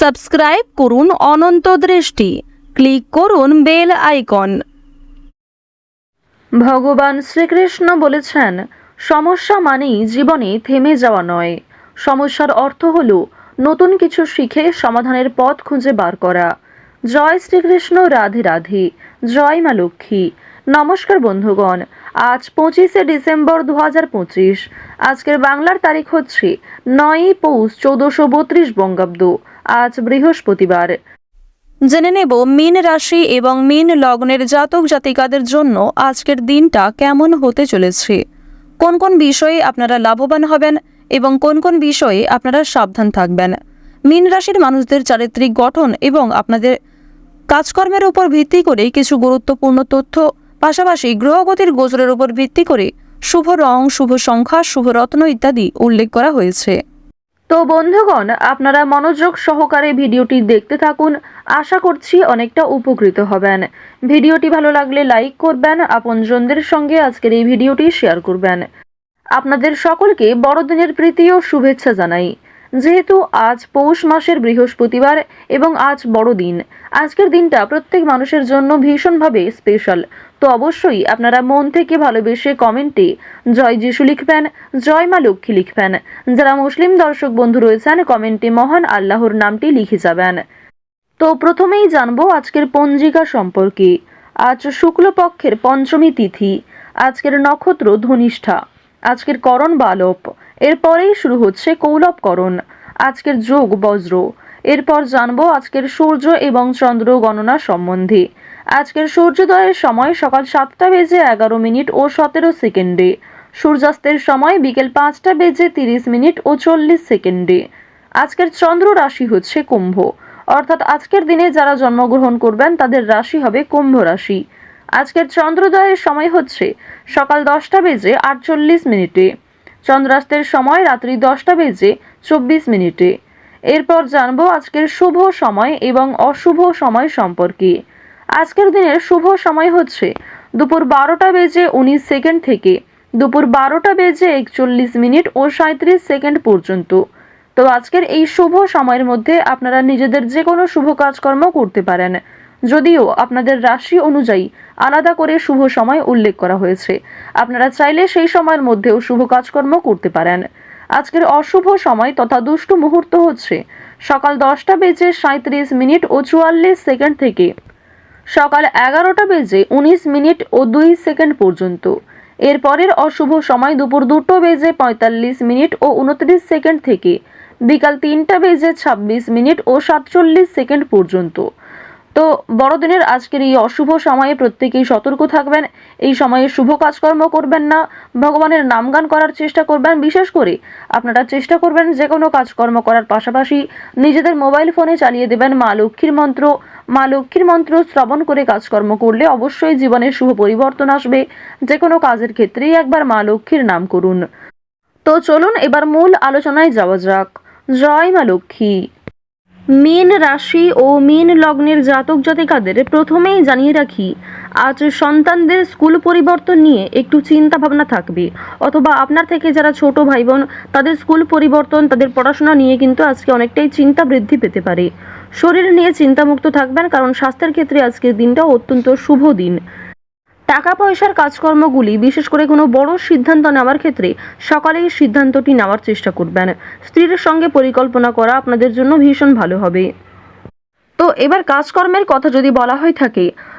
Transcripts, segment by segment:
Subscribe করুন অনন্ত দৃষ্টি। Click করুন বেল আইকন। ভগবান শ্রীকৃষ্ণ বলেছেন, সমস্যা মানেই জীবনে থেমে যাওয়া নয়। সমস্যার অর্থ হল নতুন কিছু শিখে সমাধানের পথ খুঁজে বার করা। জয় শ্রীকৃষ্ণ, রাধে রাধে। জয় মা লক্ষ্মী। নমস্কার বন্ধুগণ, আজ পঁচিশে ডিসেম্বর দু হাজার পঁচিশ। আজকের বাংলার তারিখ হচ্ছে নয়ই পৌষ চৌদ্দশো বত্রিশ বঙ্গাব্দ। আজ বৃহস্পতিবার। জেনে নেব মীন রাশি এবং মীন লগ্নের জাতক জাতিকাদের জন্য আজকের দিনটা কেমন হতে চলেছে। কোন কোন বিষয়ে আপনারা লাভবান হবেন এবং কোন কোন বিষয়ে আপনারা সাবধান থাকবেন। মীন রাশির মানুষদের চারিত্রিক গঠন এবং আপনাদের কাজকর্মের উপর ভিত্তি করে কিছু গুরুত্বপূর্ণ তথ্য, পাশাপাশি গ্রহগতির গোচরের উপর ভিত্তি করে শুভ রং, শুভ সংখ্যা, শুভ রত্ন ইত্যাদি উল্লেখ করা হয়েছে। তো বন্ধুগণ, আপনারা মনোযোগ সহকারে ভিডিওটি দেখতে থাকুন। আশা করছি অনেকটা উপকৃত হবেন। ভিডিওটি ভালো লাগলে লাইক করবেন, আপনজনদের সঙ্গে আজকের এই ভিডিওটি শেয়ার করবেন। আপনাদের সকলকে বড়দিনের প্রীতি ও শুভেচ্ছা জানাই। যেহেতু আজ পৌষ মাসের বৃহস্পতিবার এবং আজ বড়দিন, আজকের দিনটা প্রত্যেক মানুষের জন্য ভীষণভাবে স্পেশাল তো অবশ্যই আপনারা মন থেকে ভালোবেসে কমেন্টে জয় যিশু লিখবেন, জয় মা লক্ষ্মী লিখবেন। যারা মুসলিম দর্শক বন্ধু রয়েছেন, কমেন্টে মহান আল্লাহর নামটি লিখে যাবেন। তো প্রথমেই জানব আজকের পঞ্জিকা সম্পর্কে। আজ শুক্লপক্ষের পঞ্চমী তিথি, আজকের নক্ষত্র ধনিষ্ঠা, আজকের করণ বালপ, এরপরেই শুরু হচ্ছে কৌলবকরণ, আজকের যোগ বজ্র এরপর জানব আজকের সূর্য এবং চন্দ্র গণনা সম্বন্ধে। আজকের সূর্যোদয়ের সময় সকাল সাতটা বেজে এগারো মিনিট ও সতেরো সেকেন্ডে। সূর্যাস্তের সময় বিকেল পাঁচটা বেজে তিরিশ মিনিট ও চল্লিশ সেকেন্ডে। আজকের চন্দ্র রাশি হচ্ছে কুম্ভ। অর্থাৎ আজকের দিনে যারা জন্মগ্রহণ করবেন, তাদের রাশি হবে কুম্ভ রাশি। আজকের চন্দ্রোদয়ের সময় হচ্ছে সকাল দশটা বেজে আটচল্লিশ মিনিটে। চন্দ্রাস্তের সময় রাত্রি দশটা বেজে চব্বিশ মিনিটে। এরপর জানব আজকের শুভ সময় এবং অশুভ সময় সম্পর্কে। আজকের দিনের শুভ সময় হচ্ছে দুপুর বারোটা বেজে উনিশ সেকেন্ড থেকে দুপুর বারোটা বেজে একচল্লিশ মিনিট ও সাঁত্রিশ সেকেন্ড পর্যন্ত। তো আজকের এই শুভ সময়ের মধ্যে আপনারা নিজেদের যে কোনো শুভ কাজকর্ম করতে পারেন। যদিও আপনাদের রাশি অনুযায়ী আলাদা করে শুভ সময় উল্লেখ করা হয়েছে। আপনারা চাইলে সেই সময়ের মধ্যেও শুভ কাজকর্ম করতে পারেন। আজকের অশুভ সময় তথা দুষ্টু মুহূর্ত হচ্ছে। সকাল দশটা বেজে সাঁত্রিশ মিনিট ও চুয়াল্লিশ সেকেন্ড থেকে। সকাল এগারোটা বেজে উনিশ মিনিট ও দুই সেকেন্ড পর্যন্ত। এরপরের অশুভ সময় দুপুর দুটো বেজে পঁয়তাল্লিশ মিনিট ও উনত্রিশ সেকেন্ড থেকে। বিকাল তিনটা বেজে ছাব্বিশ মিনিট ও সাতচল্লিশ সেকেন্ড পর্যন্ত। তো বড়দিনের আজকের এই অশুভ সময়ে প্রত্যেকেই সতর্ক থাকবেন। এই সময়ে শুভ কাজকর্ম করবেন না। ভগবানের নামগান করার চেষ্টা করবেন। বিশেষ করে আপনারা চেষ্টা করবেন যে কোনো কাজকর্ম করার পাশাপাশি নিজেদের মোবাইল ফোনে চালিয়ে দেবেন মা লক্ষ্মীর মন্ত্র। মা লক্ষ্মীর মন্ত্র শ্রবণ করে কাজকর্ম করলে অবশ্যই জীবনের শুভ পরিবর্তন আসবে। যে কোনো কাজের ক্ষেত্রেই একবার মা লক্ষ্মীর নাম করুন। তো চলুন এবার মূল আলোচনায় যাওয়া যাক। জয় মা লক্ষ্মী। মীন রাশি ও মীন লগ্নের জাতক জাতিকাদের প্রথমেই জানিয়ে রাখি, আজ সন্তানদের স্কুল পরিবর্তন নিয়ে একটু চিন্তা ভাবনা থাকবে। অথবা আপনার থেকে যারা ছোট ভাই বোন তাদের স্কুল পরিবর্তন, তাদের পড়াশোনা নিয়ে কিন্তু আজকে অনেকটাই চিন্তা বৃদ্ধি পেতে পারে। শরীর নিয়ে চিন্তামুক্ত থাকবেন, কারণ স্বাস্থ্যের ক্ষেত্রে আজকের দিনটা অত্যন্ত শুভ দিন। টাকা পয়সার কাজকর্মগুলি, বিশেষ করে কোনো বড় সিদ্ধান্ত নেওয়ার ক্ষেত্রে সকালেই সিদ্ধান্তটি নেওয়ার চেষ্টা করবেন। স্ত্রীর সঙ্গে পরিকল্পনা করা আপনাদের জন্য ভীষণ ভালো হবে। তো এবার কাজকর্মের কথা যদি বলা হয়ে থাকে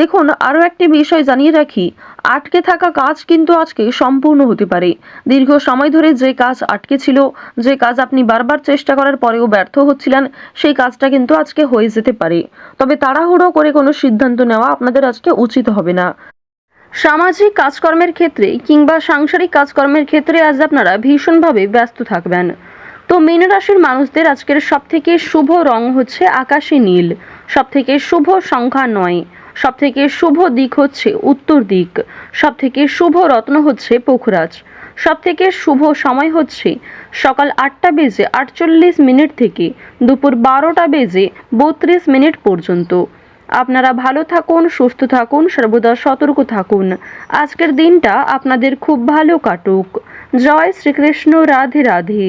দেখুন, আরও একটি বিষয় জানিয়ে রাখি। আটকে থাকা কাজ কিন্তু আজকে সম্পূর্ণ হতে পারে। দীর্ঘ সময় ধরে যে কাজ আটকে ছিল, যে কাজ আপনি বারবার চেষ্টা করার পরেও ব্যর্থ হচ্ছিলেন, সেই কাজটা কিন্তু আজকে হয়ে যেতে পারে। তবে তাড়াহুড়ো করে কোনো সিদ্ধান্ত নেওয়া আপনাদের আজকে উচিত হবে না। সামাজিক কাজকর্মের ক্ষেত্রে কিংবা সাংসারিক কাজকর্মের ক্ষেত্রে আজ আপনারা ভীষণভাবে ব্যস্ত থাকবেন। তো মীন রাশির মানুষদের আজকের সবথেকে শুভ রং হচ্ছে আকাশী নীল। সবথেকে শুভ সংখ্যা নয়। সবথেকে শুভ দিক হচ্ছে উত্তর দিক, সবথেকে শুভ রত্ন হচ্ছে পোখরাজ, সবথেকে শুভ সময় হচ্ছে সকাল আটটা বেজে আটচল্লিশ মিনিট থেকে দুপুর বারোটা বেজে বত্রিশ মিনিট পর্যন্ত। আপনারা ভালো থাকুন, সুস্থ থাকুন, সর্বদা সতর্ক থাকুন। আজকের দিনটা আপনাদের খুব ভালো কাটুক। জয় শ্রীকৃষ্ণ, রাধে রাধে।